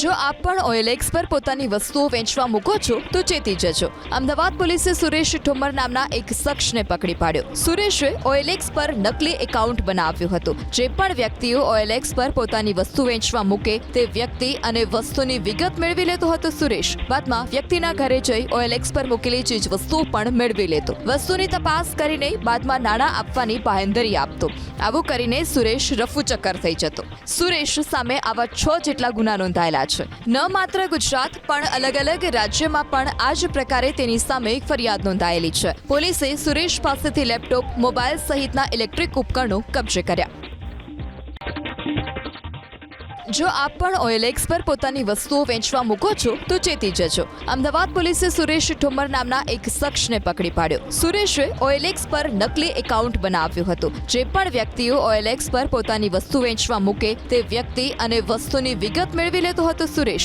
જો આપ પણ ઓએલએક્સ પર પોતાની વસ્તુઓ વેચવા મૂકો છો, તો ચેતી જજો. અમદાવાદ પોલીસે સુરેશ ઠુમર નામના એક શખ્સને પકડી પાડ્યો. સુરેશે ઓએલએક્સ પર નકલી એકાઉન્ટ બનાવ્યું હતું. જે પણ વ્યક્તિઓ ઓએલએક્સ પર પોતાની વસ્તુ વેચવા મૂકે, તે વ્યક્તિ અને વસ્તુની વિગત મેળવી લેતો હતો સુરેશ. બાદમાં વ્યક્તિના ઘરે જઈ ઓએલએક્સ પર મૂકેલી ચીજ વસ્તુઓ પણ મેળવી લેતો. વસ્તુની તપાસ કરીને બાદમાં નાણાં આપવાની બાહેંધરી આપતો. આવું કરીને સુરેશ રફુચક્કર થઈ જતો. સુરેશ સામે આવા છ જેટલા ગુના નોંધાયેલા છે. ન માત્ર ગુજરાત, પણ અલગ અલગ રાજ્યમાં પણ આ જ પ્રકારે તેની સામે ફરિયાદ નોંધાયેલી છે. પોલીસે સુરેશ પાસેથી લેપટોપ, મોબાઈલ સહિતના ઇલેક્ટ્રિક ઉપકરણો કબજે કર્યા. જો આપ પણ ઓએલએક્સ પર પોતાની વસ્તુઓ વેચવા મૂકો છો, તો ચેતી જજો. અમદાવાદ પોલીસે સુરેશ ઠુમર નામના એક શખ્સને પકડી પાડ્યો. સુરેશે ઓએલએક્સ પર નકલી એકાઉન્ટ બનાવ્યું હતું. જે પણ વ્યક્તિઓ ઓએલએક્સ પર પોતાની વસ્તુ વેચવા મૂકે, તે વ્યક્તિ અને વસ્તુની વિગત મેળવી લેતો હતો સુરેશ.